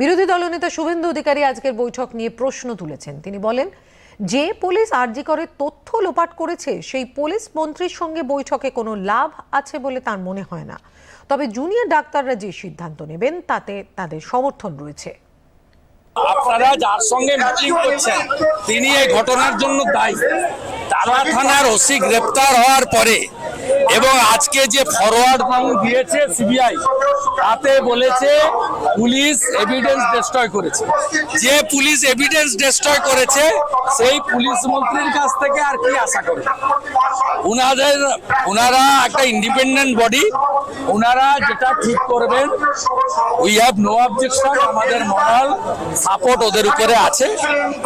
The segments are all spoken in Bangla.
বিরোধী দলনেতা শুভেন্দু অধিকারী আজকের বৈঠক নিয়ে প্রশ্ন তুলেছেন। তিনি বলেন, যে পুলিশ আরজি করে তথ্য লোপাট করেছে, সেই পুলিশ মন্ত্রীর সঙ্গে বৈঠকে কোনো লাভ আছে বলে তার মনে হয় না। তবে জুনিয়র ডাক্তাররা যে সিদ্ধান্ত নেবেন, তাতে তাদের সমর্থন রয়েছে। আপনারা যার সঙ্গে মিটিং করছেন, তিনি এই ঘটনার জন্য দায়ী। তারা থানার ওসি গ্রেপ্তার হওয়ার পরে এবং আজকে যে ফরওয়ার্ড দিয়েছে সিবিআই তাতে বলেছে পুলিশ এভিডেন্স ডিস্ট্রয় করেছে। যে পুলিশ এভিডেন্স ডিস্ট্রয় করেছে, সেই পুলিশ মন্ত্রীর কাছ থেকে আর কি আশা করে ওনাদের ওনারা একটা ইন্ডিপেন্ডেন্ট বডি ওনারা যেটা ঠিক করবেন উই হ্যাভ নো অবজেকশন আমাদের মরাল সাপোর্ট ওদের উপরে আছে।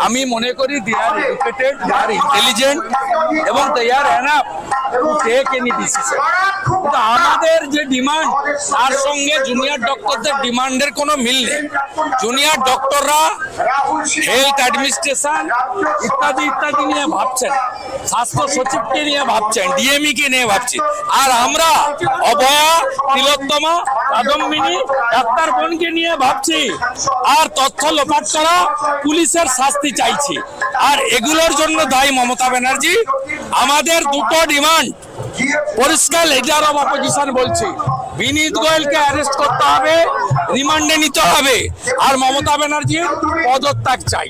আমি মনে করি দে are educated they are intelligent এবং they are enough to take any decision কিন্তু আমাদের যে ডিমান্ড তার সঙ্গে জুনিয়র ডক্টরদের ডিমান্ডের কোনো মিল নেই। জুনিয়র ডক্টররা হেলথ অ্যাডমিনিস্ট্রেশন ইত্যাদি ইত্যাদি নিয়ে ভাবছেন, স্বাস্থ্য সচিবকে নিয়ে ভাবছেন ডিএমই কে নিয়ে ভাবছি আর আমরা অভয়া তিলোত্তমা কাদম্বিনী ডাক্তার বোনকে নিয়ে ভাবছি। আর তথ্য লোপাট করা পুলিশের শাস্তি চাইছি। আর এগুলোর জন্য দায়ী মমতা ব্যানার্জি, আমাদের দুটো ডিমান্ড। পরিষ্কার লিডার অব অপোজিশন বলছি, বিনীত গোয়েলকে অ্যারেস্ট করতে হবে, রিমান্ডে নিতে হবে। আর মমতা ব্যানার্জির পদত্যাগ চাই।